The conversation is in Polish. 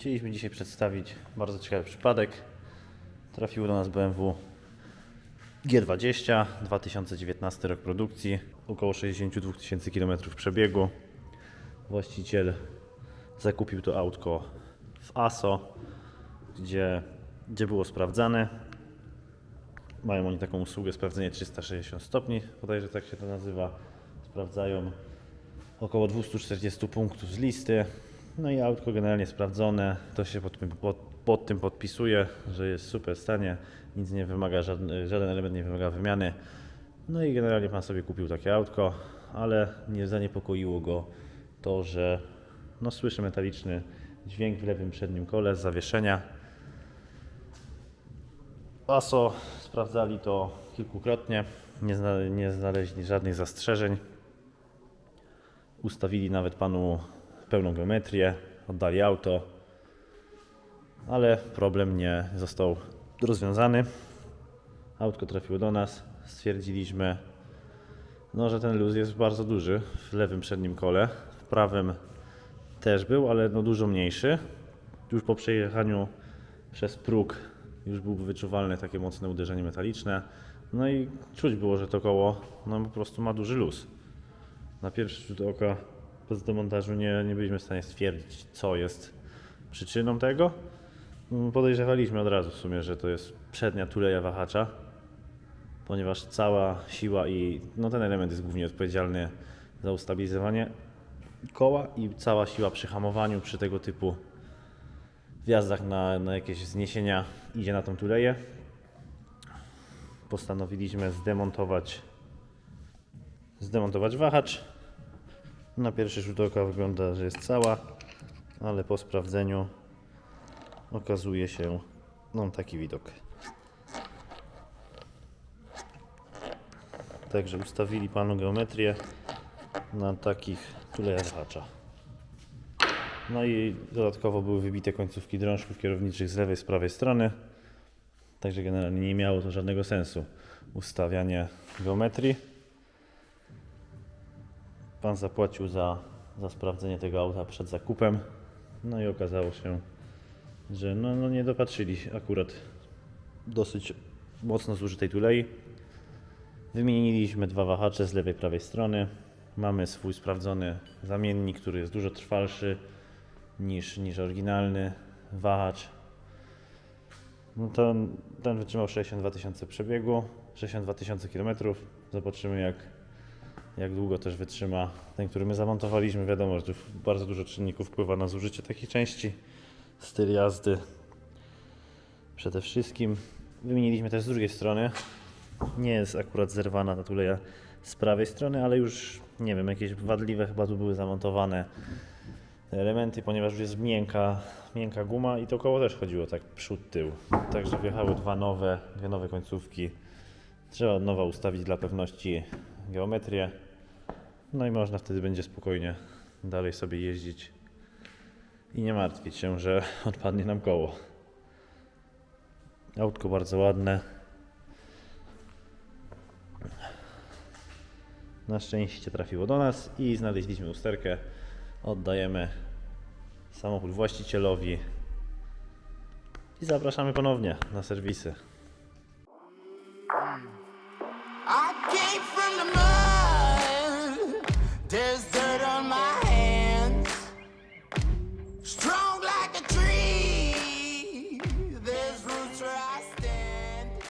Chcieliśmy dzisiaj przedstawić bardzo ciekawy przypadek. Trafił do nas BMW G20, 2019 rok produkcji, około 62 tysięcy km przebiegu. Właściciel zakupił to autko w ASO, gdzie, gdzie było sprawdzane. Mają oni taką usługę sprawdzenia 360 stopni, bodajże tak się to nazywa. Sprawdzają około 240 punktów z listy. No i autko generalnie sprawdzone. To się pod, pod, pod tym podpisuje, że jest w super stanie. Nic nie wymaga, żaden, żaden element nie wymaga wymiany. No i generalnie pan sobie kupił takie autko, ale nie zaniepokoiło go to, że no, słyszy metaliczny dźwięk w lewym przednim kole z zawieszenia. ASO sprawdzali to kilkukrotnie, nie, zna, nie znaleźli żadnych zastrzeżeń. Ustawili nawet panu pełną geometrię, oddali auto, ale problem nie został rozwiązany. Autko trafiło do nas, stwierdziliśmy, no, że ten luz jest bardzo duży w lewym przednim kole, w prawym też był, ale no dużo mniejszy. Już po przejechaniu przez próg już było wyczuwalne takie mocne uderzenie metaliczne. No i czuć było, że to koło no, po prostu ma duży luz. Na pierwszy rzut oka bez demontażu nie, nie byliśmy w stanie stwierdzić, co jest przyczyną tego. Mm, Podejrzewaliśmy od razu w sumie, że to jest przednia tuleja wahacza, ponieważ cała siła i no, ten element jest głównie odpowiedzialny za ustabilizowanie koła i cała siła przy hamowaniu, przy tego typu wjazdach na, na jakieś zniesienia idzie na tą tuleję. Postanowiliśmy zdemontować zdemontować wahacz. Na pierwszy rzut oka wygląda, że jest cała, ale po sprawdzeniu okazuje się no, taki widok. Także ustawili panu geometrię na takich tulejach. No i dodatkowo były wybite końcówki drążków kierowniczych z lewej, z prawej strony. Także generalnie nie miało to żadnego sensu ustawianie geometrii. Pan zapłacił za, za sprawdzenie tego auta przed zakupem. No i okazało się, że no, no nie dopatrzyli akurat dosyć mocno zużytej tulei. Wymieniliśmy dwa wahacze z lewej prawej strony. Mamy swój sprawdzony zamiennik, który jest dużo trwalszy niż, niż oryginalny wahacz. No to ten wytrzymał 62 tysiące przebiegu, 62 tysiące kilometrów. Zobaczymy jak, jak długo też wytrzyma ten, który my zamontowaliśmy. Wiadomo, że tu bardzo dużo czynników wpływa na zużycie takich części. Styl jazdy przede wszystkim. Wymieniliśmy też z drugiej strony. Nie jest akurat zerwana ta tuleja z prawej strony, ale już nie wiem, jakieś wadliwe chyba tu były zamontowane elementy, ponieważ już jest miękka, miękka guma i to koło też chodziło tak przód, tył. Także wjechały dwa nowe, dwie nowe końcówki. Trzeba od nowa ustawić dla pewności geometrię. No i można wtedy będzie spokojnie dalej sobie jeździć i nie martwić się, że odpadnie nam koło. Autko bardzo ładne. Na szczęście trafiło do nas i znaleźliśmy usterkę. Oddajemy samochód właścicielowi i zapraszamy ponownie na serwisy.